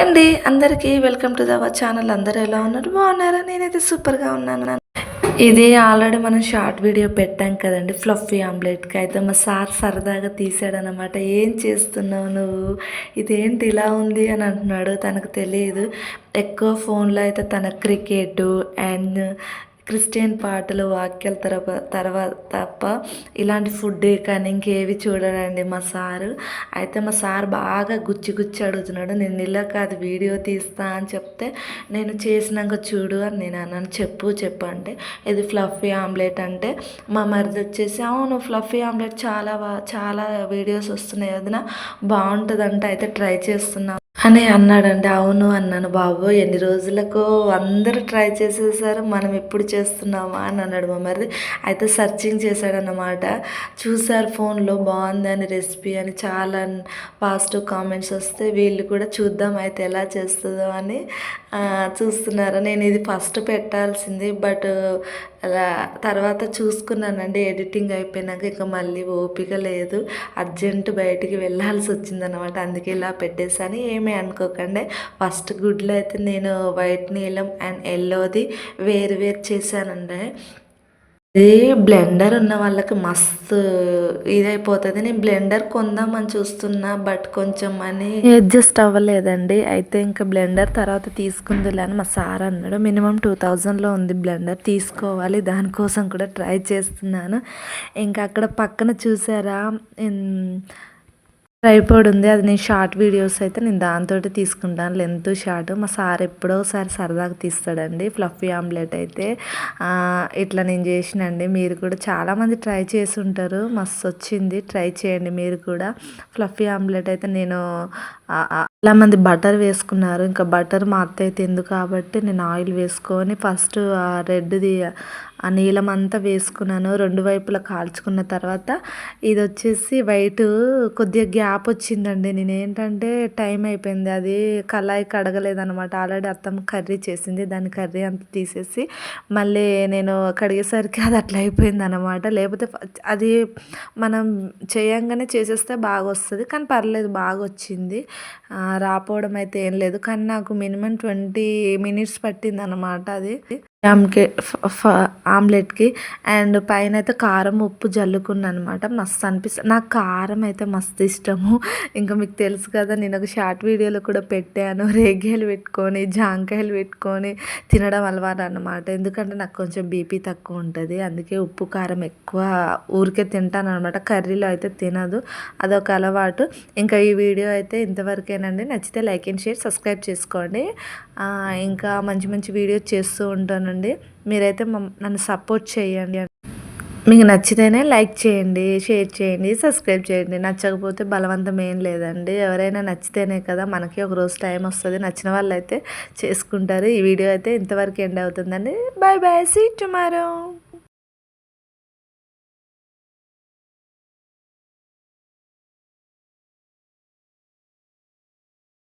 అండి. అందరికీ welcome to దవర్ channel. అందరూ ఎలా ఉన్నారు? బాగున్నారా? నేనైతే సూపర్గా ఉన్నాను. ఇది ఆల్రెడీ మనం షార్ట్ వీడియో పెట్టాం కదండి ఫ్లఫీ ఆమ్లెట్కి. అయితే మా సార్ సరదాగా తీసాడనమాట ఏం చేస్తున్నావు నువ్వు? ఇదేంటి ఇలా ఉంది? అని అంటున్నాడు. తనకు తెలియదు. ఎక్కువ ఫోన్లో అయితే తన క్రికెట్ అండ్ క్రిస్టియన్ పాటలు వాక్యాల తర్వాత తర్వాత తప్ప ఇలాంటి ఫుడ్ కానీ ఇంకేవి చూడడండి మా సారు. అయితే మా సార్ బాగా గుచ్చి గుచ్చి అడుగుతున్నాడు. నేను నిల్లక అది వీడియో తీస్తా అని చెప్తే నేను చేసినాక చూడు అని నేను అన్నాను. చెప్పు చెప్పు అంటే ఇది ఫ్లఫీ ఆమ్లెట్ అంటే మా మరిది వచ్చేసి అవును ఫ్లఫీ ఆమ్లెట్ చాలా చాలా వీడియోస్ వస్తున్నాయి వదిన బాగుంటుందంట అయితే ట్రై చేస్తున్నాను అని అన్నాడండి. అవును అన్నాను బాబు ఎన్ని రోజులకు అందరూ ట్రై చేసేసారు మనం ఎప్పుడు చేస్తున్నామా అని అన్నాడు మా మరి అయితే సర్చింగ్ చేశాడన్నమాట. చూసారు ఫోన్లో బాగుంది అని రెసిపీ అని చాలా పాజిటివ్ కామెంట్స్ వస్తే వీళ్ళు కూడా చూద్దాం అయితే ఎలా చేస్తుందో అని చూస్తున్నారు. నేను ఇది ఫస్ట్ పెట్టాల్సింది బట్ అలా తర్వాత చూసుకున్నానండి. ఎడిటింగ్ అయిపోయినాక ఇక మళ్ళీ ఓపిక లేదు. అర్జెంట్ బయటికి వెళ్ళాల్సి వచ్చిందనమాట అందుకే ఇలా పెట్టేసాను ఏమి అనుకోకండి. ఫస్ట్ గుడ్లో అయితే నేను వైట్ నీలం అండ్ ఎల్లోది వేరు వేరు చేశానండి. ఇది బ్లెండర్ ఉన్న వాళ్ళకి మస్తు ఇదైపోతుంది. నేను బ్లెండర్ కొందామని చూస్తున్నా బట్ కొంచెం మనీ అడ్జస్ట్ అవ్వలేదండి. అయితే ఇంకా బ్లెండర్ తర్వాత తీసుకుందిలే అని మా సార్ అన్నాడు. మినిమం టూ థౌజండ్లో ఉంది బ్లెండర్ తీసుకోవాలి. దానికోసం కూడా ట్రై చేస్తున్నాను. ఇంకా అక్కడ పక్కన చూసారా? ట్రైపోడ్ ఉంది అది నేను షార్ట్ వీడియోస్ అయితే నేను దాంతో తీసుకుంటాను. Length short. మా సార్ ఎప్పుడో ఒకసారి సరదాగా తీస్తాడండి. ఫ్లఫీ ఆమ్లెట్ అయితే. ఇట్లా నేను చేసినండి. మీరు కూడా చాలామంది ట్రై చేసి ఉంటారు మస్తు వచ్చింది. ట్రై చేయండి మీరు కూడా. ఫ్లఫీ ఆమ్లెట్ అయితే నేను చాలా మంది బటర్ వేసుకున్నారు. ఇంకా బటర్ మా అత్త అయితే ఎందుకు కాబట్టి నేను ఆయిల్ వేసుకొని ఫస్ట్ రెడ్ది ఆ నీలం అంతా వేసుకున్నాను. రెండు వైపులా కాల్చుకున్న తర్వాత ఇది వచ్చేసి వైట్ కొద్దిగా గ్యాప్ వచ్చిందండి. నేను ఏంటంటే టైం అయిపోయింది. అది కళాయి కడగలేదనమాట ఆల్రెడీ అత్తమ్మ కర్రీ చేసింది. దాని కర్రీ అంతా తీసేసి మళ్ళీ నేను కడిగేసరికి అది అట్లా అయిపోయింది అనమాట లేకపోతే అది మనం చేయంగానే చేసేస్తే బాగా వస్తుంది కానీ పర్లేదు బాగా వచ్చింది రాపోవడం అయితే ఏం లేదు. కానీ నాకు మినిమం ట్వంటీ మినిట్స్ పట్టింది అనమాట అది. ఆమ్కే ఆమ్లెట్కి అండ్ పైన అయితే కారం ఉప్పు జల్లుకున్నాను అనమాట మస్తు అనిపిస్తుంది నాకు కారం అయితే మస్తు ఇష్టము. ఇంకా మీకు తెలుసు కదా నేను ఒక షార్ట్ వీడియోలో కూడా పెట్టాను. రేగ్గాయలు పెట్టుకొని జాంకాయలు పెట్టుకొని తినడం అలవాటు అనమాట ఎందుకంటే నాకు కొంచెం బీపీ తక్కువ ఉంటుంది. అందుకే ఉప్పు కారం ఎక్కువ ఊరికే తింటాను అనమాట కర్రీలో అయితే తినదు. అదొక అలవాటు. ఇంకా ఈ వీడియో అయితే ఇంతవరకేనండి. నచ్చితే లైక్ అండ్ షేర్ సబ్స్క్రైబ్ చేసుకోండి. ఇంకా మంచి మంచి వీడియోస్ చేస్తూ ఉంటాను. ఉంటానండి మీరైతే మమ్- నన్ను సపోర్ట్ చేయండి మీకు నచ్చితేనే లైక్ చేయండి షేర్ చేయండి సబ్స్క్రైబ్ చేయండి. నచ్చకపోతే బలవంతం ఏం లేదండి. ఎవరైనా నచ్చితేనే కదా మనకి ఒక రోజు టైం వస్తుంది. నచ్చిన వాళ్ళు అయితే చేసుకుంటారు. ఈ వీడియో అయితే ఇంతవరకు ఎండ్ అవుతుందండి. Bye bye see tomorrow